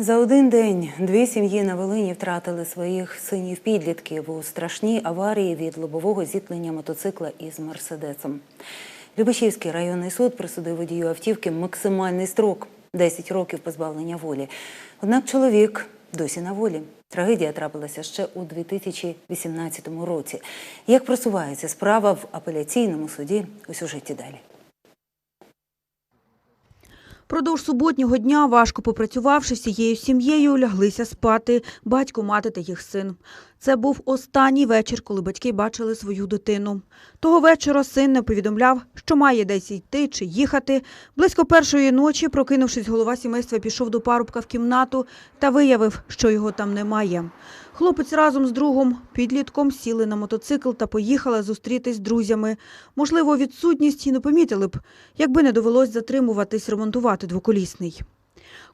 За один день дві сім'ї на Волині втратили своїх синів-підлітків у страшній аварії від лобового зіткнення мотоцикла із мерседесом. Любешівський районний суд присудив водію автівки максимальний строк 10 років позбавлення волі. Однак чоловік досі на волі. Трагедія трапилася ще у 2018 році. Як просувається справа в апеляційному суді у сюжеті далі? Продовж суботнього дня, важко попрацювавши всією сім'єю, ляглися спати батько, мати та їх син. Це був останній вечір, коли батьки бачили свою дитину. Того вечора син не повідомляв, що має десь йти чи їхати. Близько першої ночі, прокинувшись, голова сімейства пішов до парубка в кімнату та виявив, що його там немає. Хлопець разом з другом, підлітком, сіли на мотоцикл та поїхали зустрітись з друзями. Можливо, відсутність і не помітили б, якби не довелось затримуватись ремонтувати двоколісний.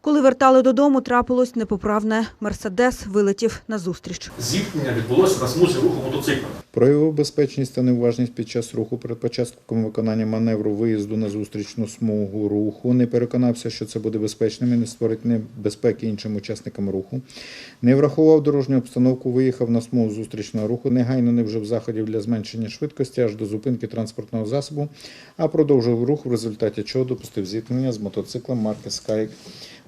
Коли вертали додому, трапилось непоправне. Мерседес вилетів назустріч. Зіткнення відбулося на смузі руху мотоцикла. Проявив безпечність та неуважність під час руху перед початком виконання маневру виїзду на зустрічну смугу руху. Не переконався, що це буде безпечним і не створить небезпеки іншим учасникам руху. Не врахував дорожню обстановку, виїхав на смугу зустрічного руху, негайно не вжив заходів для зменшення швидкості аж до зупинки транспортного засобу, а продовжив рух, в результаті чого допустив зіткнення з мотоциклом марки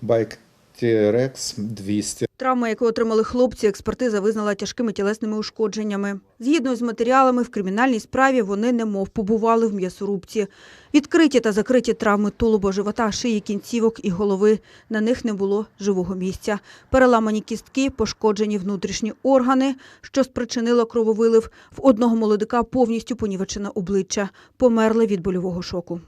Skybike T-Rex 200 Травма, яку отримали хлопці, експертиза визнала тяжкими тілесними ушкодженнями. Згідно з матеріалами, в кримінальній справі вони немов побували в м'ясорубці. Відкриті та закриті травми тулуба, живота, шиї, кінцівок і голови. На них не було живого місця. Переламані кістки, пошкоджені внутрішні органи, що спричинило крововилив. В одного молодика повністю понівечене обличчя. Померли від больового шоку.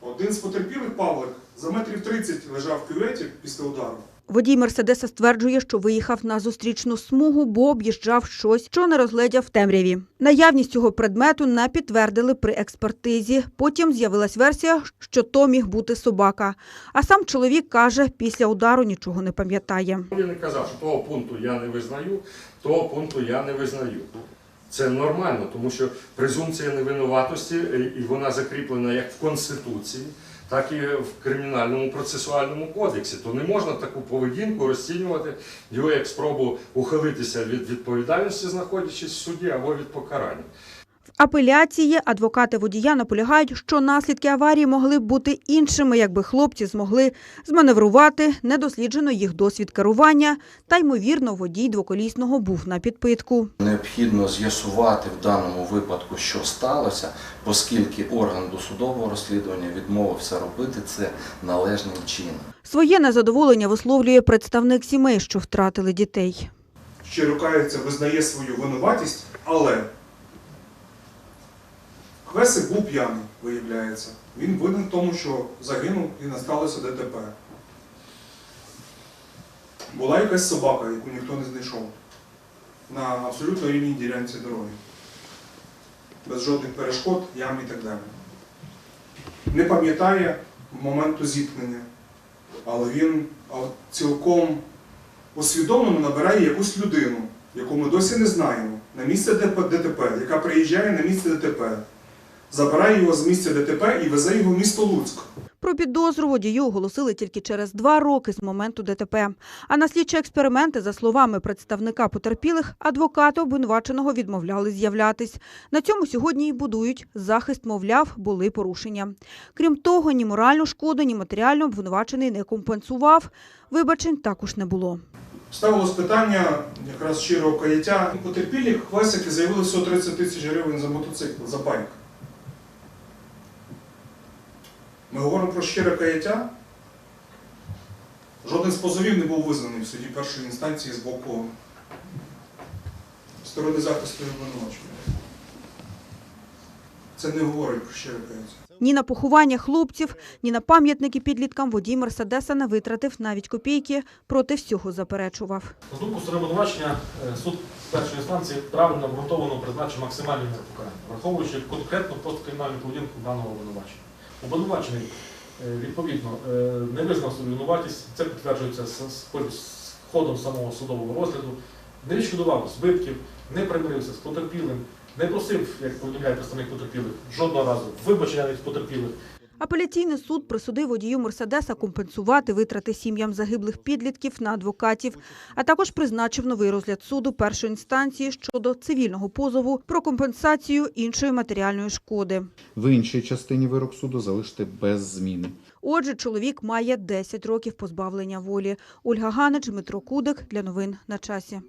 Один з потерпілих Павлик за метрів 30 лежав в кюветі після удару. Водій Мерседеса стверджує, що виїхав на зустрічну смугу, бо об'їжджав щось, що не розглядів в темряві. Наявність цього предмету не підтвердили при експертизі. Потім з'явилась версія, що то міг бути собака. А сам чоловік каже, після удару нічого не пам'ятає. Він не казав, що того пункту я не визнаю, того пункту я не визнаю. Це нормально, тому що презумпція невинуватості, е, і вона закріплена як в Конституції, так і в Кримінальному процесуальному кодексі. То не можна таку поведінку розцінювати його як спробу ухилитися від відповідальності, знаходячись в суді або від покарання. Апеляції адвокати водія наполягають, що наслідки аварії могли б бути іншими, якби хлопці змогли зманеврувати, недосліджено їх досвід керування, та ймовірно, водій двоколісного був на підпитку. Необхідно з'ясувати в даному випадку, що сталося, оскільки орган досудового розслідування відмовився робити це належним чином. Своє незадоволення висловлює представник сімей, що втратили дітей. Щиро кається, визнає свою винуватість, але Квесик був п'яний, виявляється. Він винен в тому, що загинув і насталося ДТП. Була якась собака, яку ніхто не знайшов. На абсолютно рівній ділянці дороги. Без жодних перешкод, ям і так далі. Не пам'ятає моменту зіткнення, але він цілком усвідомлено набирає якусь людину, яку ми досі не знаємо, на місце ДТП, яка приїжджає на місце ДТП, забирає його з місця ДТП і везе його в місто Луцьк. Про підозру водію оголосили тільки через два роки з моменту ДТП. А на слідчі експерименти, за словами представника потерпілих, адвокати обвинуваченого відмовляли з'являтись. На цьому сьогодні і будують. Захист, мовляв, були порушення. Крім того, ні моральну шкоду, ні матеріально обвинувачений не компенсував. Вибачень також не було. Ставилось питання якраз щирого каяття. Потерпілі хвесики заявили 130 тисяч гривень за мотоцикл, за байк. Ми говоримо про щире каяття. Жоден з позовів не був визнаний в суді першої інстанції з боку сторони захисту і обвинувачення. Це не говорить про щире каяття. Ні на поховання хлопців, ні на пам'ятники підліткам водій Мерседеса не витратив навіть копійки, проти всього заперечував. На думку сторони обвинувачення, е, суд першої інстанції правильно обґрунтовано призначив максимальні міри покарання, враховуючи конкретну просто кримінальну поведінку даного обвинувачення. Обвинувачений е, відповідно е, не визнав свою винуватість, це підтверджується з ходом самого судового розгляду, не відшкодував збитків, не примирився з потерпілим, не просив, як повідомляє представник потерпілих, жодного разу вибачення від потерпілих. Апеляційний суд присудив водію Мерседеса компенсувати витрати сім'ям загиблих підлітків на адвокатів, а також призначив новий розгляд суду першої інстанції щодо цивільного позову про компенсацію іншої матеріальної шкоди. В іншій частині вирок суду залишити без зміни. Отже, чоловік має 10 років позбавлення волі. Ольга Ганич, Дмитро Кудик для новин на часі.